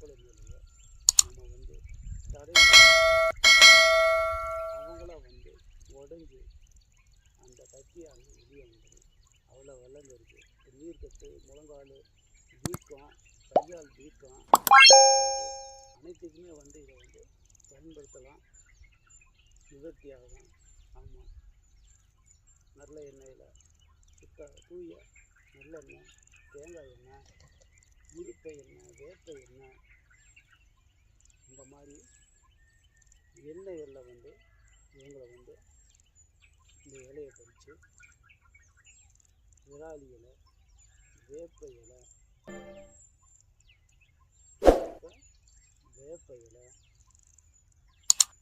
மக்களிடையே நம்ம வந்து தடை அவங்கள வந்து உடஞ்சி அந்த கத்தியானது வெளியே வந்துடும் அவ்வளோ வளர்ந்துருக்கு நீர்க்கட்டு முழங்கால் வீக்கம் கையால் வீக்கம் அனைத்துக்குமே வந்து இதை வந்து பயன்படுத்தலாம் நிவர்த்தியாகலாம் ஆமாம் நல்ல எண்ணெயில் சுத்த தூய நல்லெண்ணெய் தேங்காய் எண்ணெய் இருப்பை எண்ணெய் வேப்ப எண்ணெய் இந்த மாதிரி எண்ணெய்களில் வந்து இவங்களை வந்து இந்த இலையை பறித்து விராலி இலை வேப்ப இலை வேப்ப இலை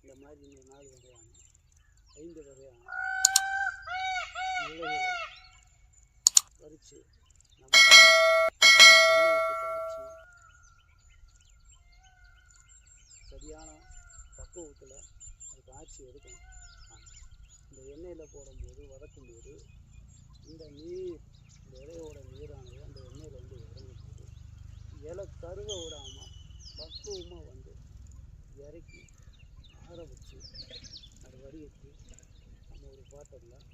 இந்த மாதிரி இந்த நாலு வகையான ஐந்து வகையான இலைகளை பறித்து நம்ம எண்ணெய் விட்டு காய்ச்சி சரியான பக்குவத்தில் அது காய்ச்சி எடுக்கணும். இந்த எண்ணெயில் போடும்போது வதக்கும்போது இந்த நீர் இந்த இலையோட நீரானது அந்த எண்ணெயில் வந்து இறங்கும்போது இலை கருக விடாமல் பக்குவமாக வந்து இறக்கி ஆற வச்சு அது வடிகட்டி நம்ம ஒரு பாத்திரத்தில்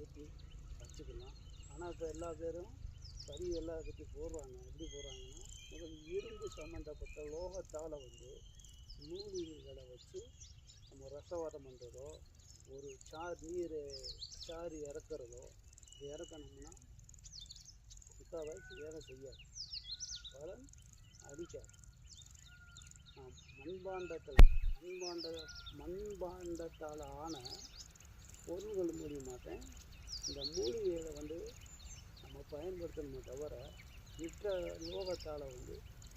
ஊற்றி வச்சுக்கலாம். ஆனால் இப்போ எல்லா பேரும் கறி எல்லாத்துக்கும் போடுறாங்க. எப்படி போடுறாங்கன்னா முதல் இரும்பு சம்மந்தப்பட்ட லோகத்தால் வந்து மூலிகைகளை வச்சு நம்ம ரசவாதம் பண்ணுறதோ ஒரு சார் நீர் சாறு இறக்குறதோ இது இறக்கணும்னா முக்கால்வாசி வேலை செய்யாது. பலன் அடிக்காது. மண்பாண்டத்தில் மண்பாண்ட மண்பாண்டத்தால் ஆன பொருள்கள் மூலியமாக இந்த மூலிகைகளை வந்து நம்ம பயன்படுத்தணுமே தவிர மிக்க லோகத்தால் வந்து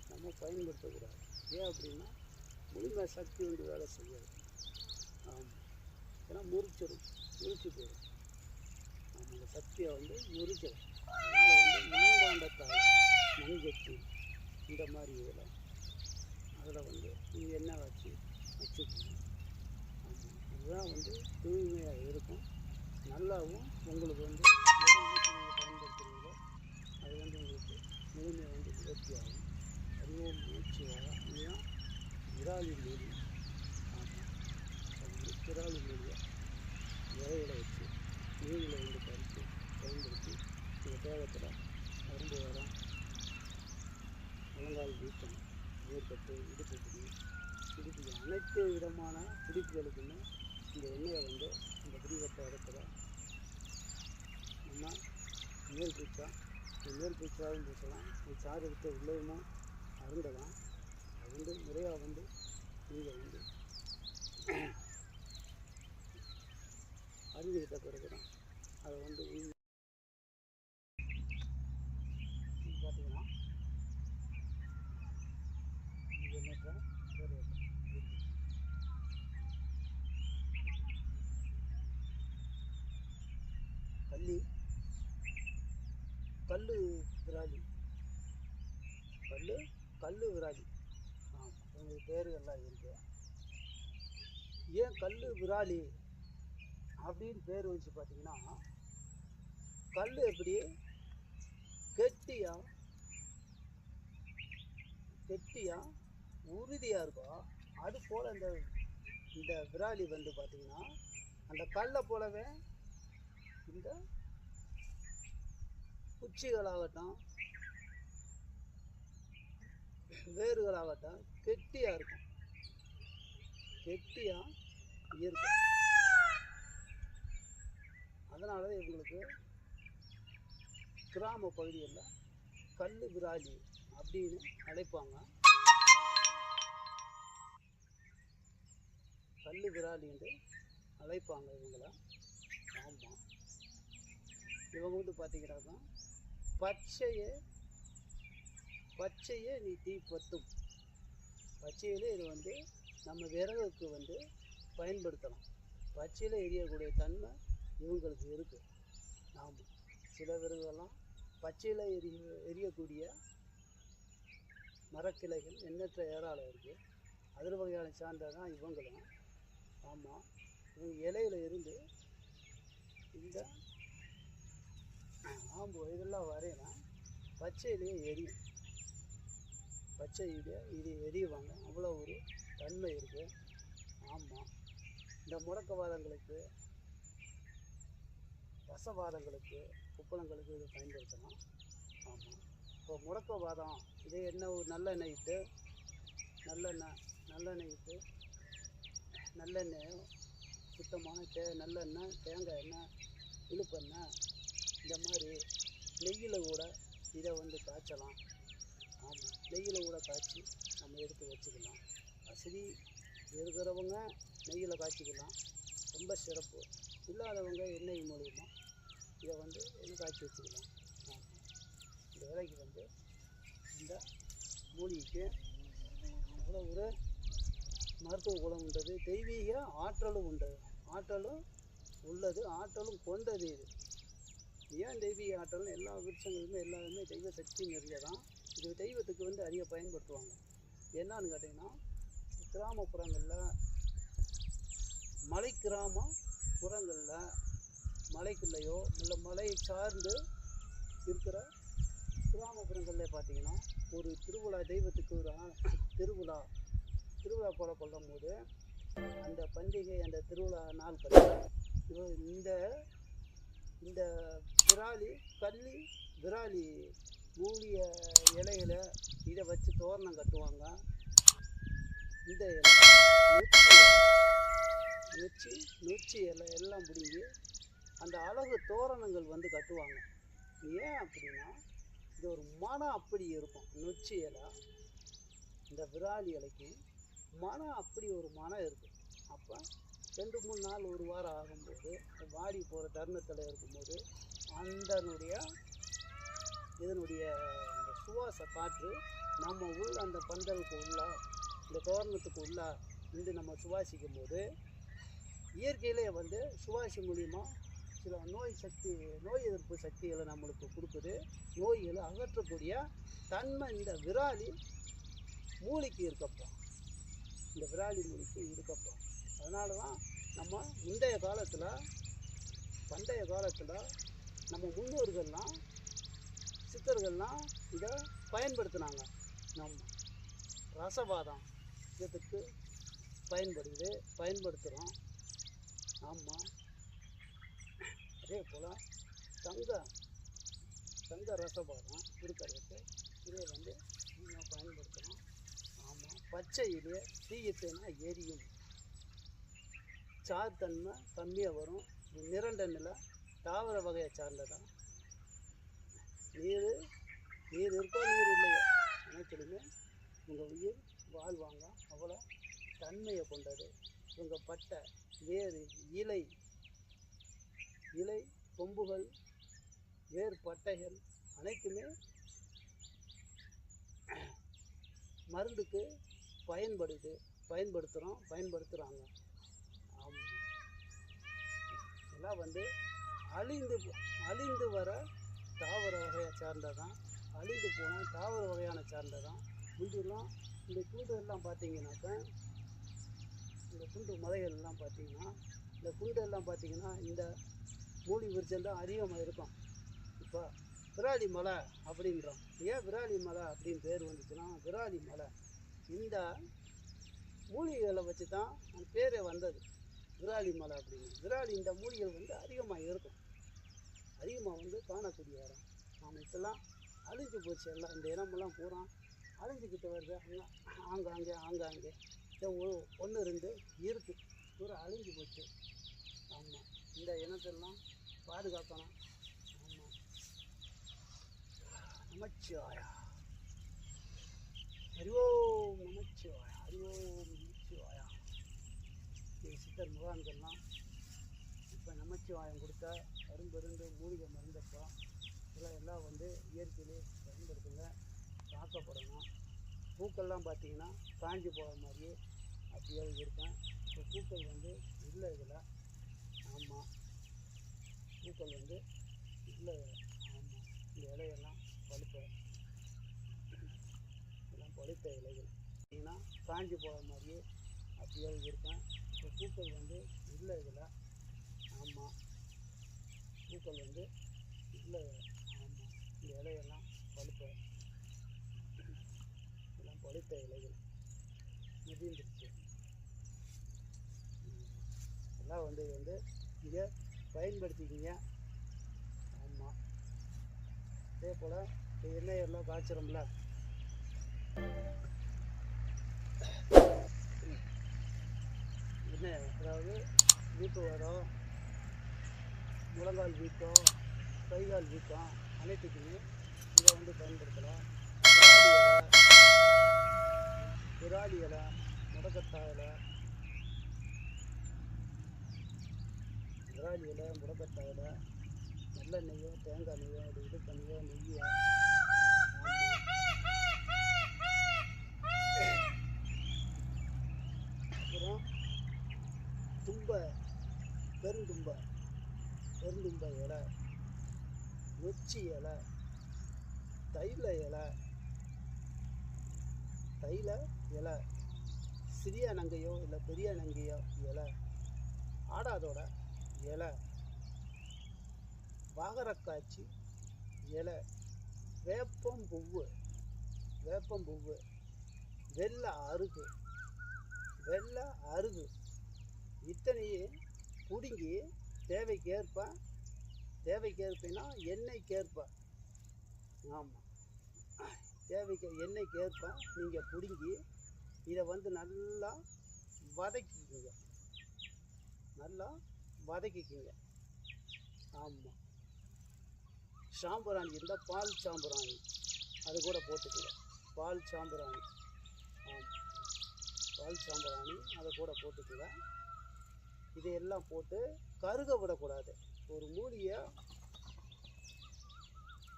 நம்ம பயன்படுத்தக்கூடாது. ஏன் அப்படின்னா முழுமை சக்தி வந்து வேலை செய்யாது ஆமாம் ஏன்னா முறிச்சிடும் முறிச்சு போயிடும் ஆமாம் அந்த சக்தியை வந்து முறிச்சிடும் அதனால் வந்து மண்பாண்டத்தால் மண்கட்டி இந்த மாதிரி இதில் அதில் வந்து நீங்கள் என்ன வச்சு வச்சுக்கணும். இதுதான் வந்து தூய்மையாக இருக்கும். நல்லாவும் உங்களுக்கு வந்து நீங்கள் பயன்படுத்துகிறீங்களோ அது வந்து உங்களுக்கு முழுமையாக வந்து நிவர்த்தியாகும் அதுவும் மூச்சு வர இதுதான் விராலி மூலி ஆமாம். அது வந்து இலையில வச்சு நீங்களை வந்து பறித்து பயன்படுத்தி இந்த தேவத்தில் நரம்பு வரம் முழங்கால் வீக்கம் நீர்க்கட்டு இடுப்பு பிடி இடுப்பு அனைத்து விதமான பிடிப்புகளுக்குமே இந்த எண்ணெயை வந்து இந்த பிடிவட்ட இடத்துல நம்ம மேல் பீச்சா மேல் பீச்சாவும் பூசலாம் இது சாறு எடுத்து உள்ளேயுமே அருந்தலாம். வந்து முறையாக வந்து நீங்கள் வந்து அறிஞ்சுக்கிட்ட பிறகு தான் அதை வந்து உள் இது பார்த்தீங்கன்னா இது என்னக்கா வேறு கள்ளி கல் விராலி கல் கல் விராலி ஆமாம் உங்களுக்கு பேருகள்லாம் இருக்கு. ஏன் கல் விராலி அப்படின்னு பேர் வச்சு பார்த்தீங்கன்னா கல் எப்படி? கெட்டியாக கெட்டியாக உறுதியாக இருக்கும் அது போல் இந்த இந்த விராலி வந்து பார்த்தீங்கன்னா அந்த கல்லை போலவே இந்த குச்சிகளாகட்டும் வேர்களாகட்டும் கெட்டியாக இருக்கும். கெட்டியாக இருக்கும். அதனால தான் இவங்களுக்கு கிராம பகுதிகளில் கல் விராலி அப்படின்னு அழைப்பாங்க. கல் விராலி என்று அழைப்பாங்க இவங்களை. ஆமாம் இவங்க வந்து பார்த்தீங்கன்னாக்கா பச்சையை பச்சையே நீ தீ பத்தும். பச்சையிலே இது வந்து நம்ம விறகுக்கு வந்து பயன்படுத்தலாம் பச்சையில் எரியக்கூடிய தன்மை இவங்களுக்கு இருக்குது நாம் சில விறகுகள்லாம் பச்சையில் எரிய எரியக்கூடிய மரக்கிளைகள் எண்ணற்ற ஏராளம் இருக்குது அதில் வகையான சார்ந்தது தான் இவங்களும். ஆமாம் இவங்க இலையில இருந்து இந்த ஆம்பு இதெல்லாம் வரையலாம் பச்சையிலேயே எரியும். பச்சை இலை இது எரியுவாங்க அவ்வளோ ஒரு தன்மை இருக்குது ஆமாம் இந்த முடக்கவாதங்களுக்கு ரசவாதங்களுக்கு உப்பளங்களுக்கு இது பயன்படுத்தலாம். ஆமாம் இப்போ முடக்கவாதம் இது என்ன ஒரு நல்லெண்ணெய் இட்டு நல்லெண்ணெய் நல்லெண்ணெய் இட்டு நல்லெண்ணெய் சுத்தமான தே நல்லெண்ணெய் தேங்காய் எண்ணெய் இழுப்பெண்ணெய் இந்த மாதிரி நெய்யில் கூட இதை வந்து காய்ச்சலாம். நெய்யில் கூட காய்ச்சி நம்ம எடுத்து வச்சுக்கலாம். வசதி இருக்கிறவங்க நெய்யில் காய்ச்சிக்கலாம். ரொம்ப சிறப்பு. இல்லாதவங்க எண்ணெய் மூலிமா இதை வந்து எண்ணெய் காய்ச்சி வச்சுக்கலாம்? இந்த வேலைக்கு வந்து இந்த மூலிகைக்கு அவ்வளோ ஒரு மருத்துவ குணம் உண்டது. தெய்வீக ஆற்றலும் உண்டு. ஆற்றலும் உள்ளது. ஆற்றலும் கொண்டது இது. ஏன் தெய்வீக ஆற்றல்னு? எல்லா விருட்சங்களுமே எல்லாருமே தெய்வ சக்தி நிறைய தான் இது தெய்வத்துக்கு வந்து அதிக பயன்படுத்துவாங்க. என்னன்னு கேட்டிங்கன்னா கிராமப்புறங்களில் மலை கிராம புறங்களில் மலைக்குள்ளேயோ இல்லை மலை சார்ந்து இருக்கிற கிராமப்புறங்களில் பார்த்தீங்கன்னா ஒரு திருவிழா தெய்வத்துக்கு ஒரு திருவிழா திருவிழா போல கொள்ளும் போது அந்த பண்டிகை அந்த திருவிழா நாட்களில் இந்த இந்த விராலி கள்ளி விராலி மூலிய இலையில இதை வச்சு தோரணம் கட்டுவாங்க. இந்த இலை நொச்சி இலை நொச்சி இலை எல்லாம் பிடிங்கி அந்த அழகு தோரணங்கள் வந்து கட்டுவாங்க. ஏன் அப்படின்னா இது ஒரு மனம் அப்படி இருக்கும். நொச்சி இலை இந்த விராலி இலைக்கு மனம் அப்படி ஒரு மனம் இருக்கும். அப்போ ரெண்டு மூணு நாள் ஒரு வாரம் ஆகும்போது வாடி போகிற தருணத்தில் இருக்கும்போது அந்தனுடைய இதனுடைய அந்த சுவாச காற்று நம்ம உள்ள அந்த பந்தலுக்கு உள்ள இந்த தோரணத்துக்கு உள்ள வந்து நம்ம சுவாசிக்கும் போது இயற்கையிலே வந்து சுவாசி மூலிமா சில நோய் சக்தி நோய் எதிர்ப்பு சக்திகளை நம்மளுக்கு கொடுக்குது. நோய்களை அகற்றக்கூடிய தன்மை இந்த விராலி மூலிக்கு இருக்கப்போ இந்த விராலி மூலிக்கு இருக்கப்போ. அதனால தான் நம்ம முந்தைய காலத்தில் பண்டைய காலத்தில் நம்ம முன்னோர்கள்லாம் சித்தர்கள்லாம் இதை பயன்படுத்தினாங்க. நம்ம ரசவாதம் இதுக்கு பயன்படுது பயன்படுத்துகிறோம் ஆமாம் அதே போல் தங்க தங்க ரசபாதம் இருக்கிறதுக்கு இதை வந்து நீங்கள் பயன்படுத்துகிறோம் ஆமாம் பச்சை இலையை தீயத்தைனா எரியும். சார் தன்மை கம்மியாக வரும். நிரண்ட நிலை தாவர வகையை சார்ந்ததான் நீர் நீர் இருக்கோ நீர் இல்லையோ? அனைத்திலுமே உங்கள் உயிர் வாழ்வாங்க. அவ்வளோ தன்மையை கொண்டது. உங்கள் பட்டை வேறு இலை இலை கொம்புகள் வேர் பட்டைகள் அனைத்துமே மருந்துக்கு பயன்படுது பயன்படுத்துகிறோம் பயன்படுத்துகிறாங்க எல்லாம் வந்து அழிந்து அழிந்து வர தாவர வகையை சார்ந்ததான் அழிந்து போன தாவர வகையான சார்ந்ததான் முந்திலாம் இந்த துண்டு எல்லாம் பார்த்தீங்கன்னாக்கா இந்த குண்டு மலைகள்லாம் பார்த்தீங்கன்னா இந்த குண்டெல்லாம் பார்த்தீங்கன்னா இந்த மூலி விருச்சம் தான் அதிகமாக இருக்கும். இப்போ விராலி மலை அப்படின்றோம். ஏன் விராலி மலை அப்படின்னு பேர் வந்துச்சுன்னா விராலி மலை. இந்த மூலிகைகளை வச்சு தான் அந்த பேரே வந்தது. விராலி மலை அப்படின்னு. விராலி இந்த மூலிகள் வந்து அதிகமாக இருக்கும். அதிகமாக வந்து காணக்கூடிய இடம். நாம் இப்போல்லாம் அழிஞ்சு போச்சு எல்லாம். இந்த இடமெல்லாம் பூரா அழிஞ்சுக்கிட்டு வருது. ஆங்காங்கே ஆங்காங்கே ஆங்காங்கே ஒன்று ரெண்டு இருக்குது பூரா அழிஞ்சு போச்சு. ஆமாம் இந்த இனத்தெல்லாம் பாதுகாக்கணும். ஆமாம் நமச்சிவாயா. ஹரி நமச்சிவாயா. ஹரி நமச்சிவாயா. இந்த சித்தர் முகாம்கள்லாம் இப்போ நமச்சிவாயம் கொடுத்தா அரும்பெருந்து மூலிகை மருந்தப்போ இதெல்லாம் எல்லாம் வந்து இயற்கையிலே பயன்படுத்துங்க தாக்கப்படணும் பூக்கள்லாம் பார்த்தீங்கன்னா காஞ்சி போகிற மாதிரியே அப்படியே இருக்கும். இப்போ பூக்கள் வந்து இல்லை இதில் ஆமாம் பூக்கள் வந்து இல்லை ஆமாம் இந்த இலையெல்லாம் பழுத்த எல்லாம் பழுத்த இலைகள். பார்த்தீங்கன்னா காஞ்சி போகிற மாதிரியே அப்படியே இருக்கும். இப்போ பூக்கள் வந்து இல்லை இதில் ஆமாம் பூக்கள் வந்து இல்லை ஆமாம் இந்த இலையெல்லாம் பழுத்த எல்லாம் பழுத்த இலைகள். முதிர்ந்துருச்சு எல்லாம் வந்து வந்து இங்கே பயன்படுத்திக்கிங்க. ஆமாம் அதே போல் இப்போ எண்ணெய் எல்லாம் காய்ச்சிரோம்ல. எண்ணெய் அதாவது வீட்டு வரோம் முழங்கால் வீக்கம் கைகால் வீக்கம் அனைத்துக்குமே இதை வந்து பயன்படுத்தலாம். விராலி இலை விராலி இலை முடக்கத்தாய் இலை விராலி இலை முடக்கத்தாய் இலை நல்லெண்ணெயோ தேங்காய் நெய்யோ அது இது பண்ணியோ நெய்யோ அப்புறம் தும்ப பெருந்தும்பை. பெருந்தும்ப இலை நொச்சி இலை தைல இலை தைல இலை சிறிய நங்கையோ இல்லை பெரிய நங்கையோ இலை ஆடாதோட இலை வாகரக்காய்ச்சி இலை வேப்பம் பூவு வேப்பம் பூவு வெள்ளை அருகு வெள்ளை அருகு இத்தனையும் பிடுங்கி தேவைக்கேற்ப தேவைக்கேற்பனா எண்ணெய்க்கேற்ப ஆமாம் தேவைக்கு எண்ணெய்க்கேற்ப நீங்கள் பிடுங்கி இதை வந்து நல்லா வதக்கிக்கிங்க. நல்லா வதக்கிக்கிங்க. ஆமாம் சாம்பிராணி இருந்தால் பால் சாம்பிராணி. அது கூட போட்டுக்கங்க. பால் சாம்பிராணி. ஆமாம் பால் சாம்பிராணி அதை கூட போட்டுக்கங்க. இதையெல்லாம் போட்டு கருக விடக்கூடாது. ஒரு மூலியை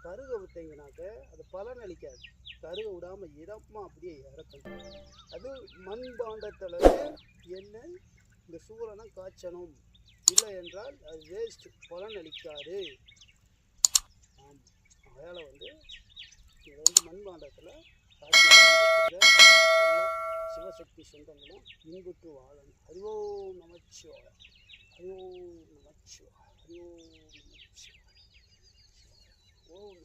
கருக விட்டீங்கனாக்க அது பலன் அளிக்காது. கருக விடாமல் இடமா அப்படியே இறக்கணும் அது மண்பாண்டத்தில் என்ன இந்த சூரனை காய்ச்சணும். இல்லை என்றால் அது வேஸ்ட் பலன் அளிக்காது. ஆமாம் அதனால் வந்து இதை வந்து மண்பாண்டத்தில் சக்தி சொந்தங்களும் இன்புற்று வாழணும் ஹரி ஓம் நமச்சிவாய. ஹரி ஓம் நமச்சிவாய. ஹரி ஓம்